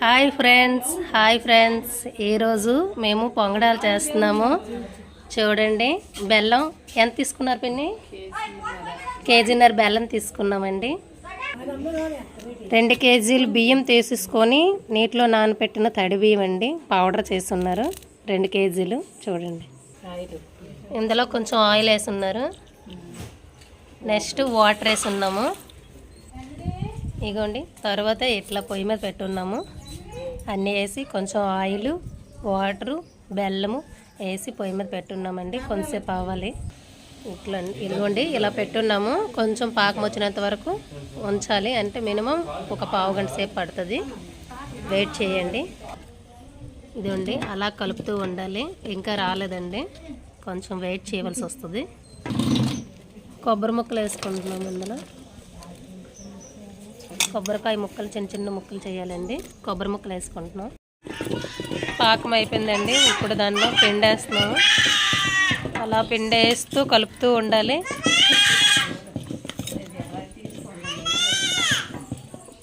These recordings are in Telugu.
Hi friends hi friends. ఈరోజు మేము పొంగడాలు చేస్తున్నాము. చూడండి బెల్లం ఎంత తీసుకున్నారు పిన్ని? కేజీన్నర బెల్లం తీసుకున్నామండి. రెండు కేజీలు బియ్యం తీసేసుకొని నీటిలో నానబెట్టిన తడి బియ్యం అండి పౌడర్ చేసున్నారు రెండు కేజీలు చూడండి. ఇందులో కొంచెం ఆయిల్ వేసి ఉన్నారు నెక్స్ట్ వాటర్ వేసి ఉన్నాము ఇగోండి తర్వాత ఇట్లా పొయ్యి మీద పెట్టున్నాము. అన్నీ వేసి కొంచెం ఆయిల్ వాటరు బెల్లము వేసి పొయ్యి మీద పెట్టున్నామండి. కొంచెంసేపు అవ్వాలి ఇట్లా ఇదిగోండి ఇలా పెట్టున్నాము. కొంచెం పాకం వచ్చినంత వరకు ఉంచాలి. అంటే మినిమం ఒక పావు గంట సేపు పడుతుంది. వెయిట్ చేయండి. ఇదిగోండి అలా కలుపుతూ ఉండాలి. ఇంకా రాలేదండి. కొంచెం వెయిట్ చేయవలసి వస్తుంది. కొబ్బరి ముక్కలు వేసుకుంటున్నాము అందులో కొబ్బరికాయ ముక్కలు చిన్న చిన్న ముక్కలు చేయాలండి. కొబ్బరి ముక్కలు వేసుకుంటున్నాం. పాకం అయిపోయిందండి. ఇప్పుడు దానిలో పిండి వేస్తున్నాము అలా పిండి వేస్తూ కలుపుతూ ఉండాలి.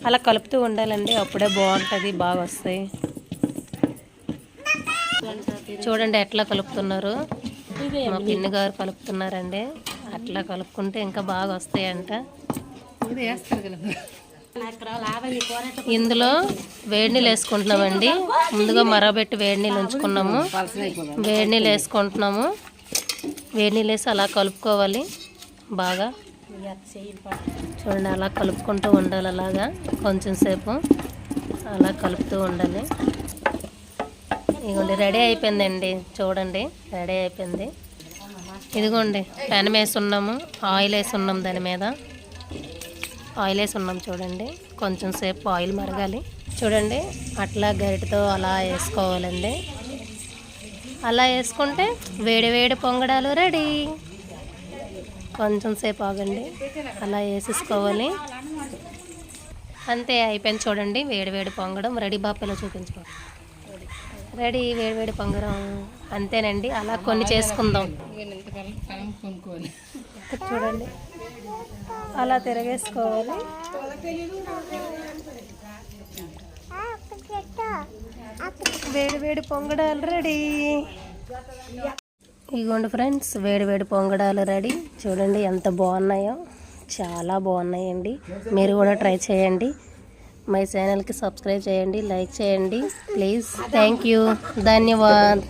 అలా కలుపుతూ ఉండాలండి. అప్పుడే బాగుంటుంది బాగా వస్తాయి. చూడండి ఎట్లా కలుపుతున్నారు. మా పిన్ని గారు కలుపుతున్నారండి. అట్లా కలుపుకుంటే ఇంకా బాగా వస్తాయంట. ఇందులో వేడి నీళ్ళు వేసుకుంటున్నామండి. ముందుగా మరబెట్టి వేడి నీళ్ళు ఉంచుకున్నాము. వేడి నీళ్ళు వేసుకుంటున్నాము. వేడి నీళ్ళు వేసి అలా కలుపుకోవాలి బాగా. చూడండి అలా కలుపుకుంటూ ఉండాలి అలాగా. కొంచెం సేపు అలా కలుపుతూ ఉండాలి. ఇదిగోండి రెడీ అయిపోయిందండి. చూడండి రెడీ అయిపోయింది. ఇదిగోండి పెనం వేసి ఉన్నాము. ఆయిల్ వేసి ఉన్నాం దాని మీద. ఆయిల్ వేసి ఉన్నాం చూడండి. కొంచెం సేపు ఆయిల్ మరగాలి. చూడండి అట్లా గరిటతో అలా వేసుకోవాలండి. అలా వేసుకుంటే వేడి వేడి పొంగడాలు రెడీ. కొంచెం సేపు ఆగండి. అలా వేసేసుకోవాలి. అంతే అయిపోయింది చూడండి. వేడి వేడి పొంగడం రెడీ. బాపలో చూపించుకో. రెడీ వేడి వేడి పొంగడం. అంతేనండి. అలా కొన్ని చేసుకుందాం. చూడండి. అలా తిరగేసుకోవాలి. వేడి వేడి పొంగడాలు రెడీ. ఇగోండి ఫ్రెండ్స్ వేడి వేడి పొంగడాలు రెడీ. చూడండి ఎంత బాగున్నాయో. చాలా బాగున్నాయండి. మీరు కూడా ట్రై చేయండి. మై ఛానల్కి సబ్స్క్రైబ్ చేయండి లైక్ చేయండి. Please thank you. ధన్యవాద్.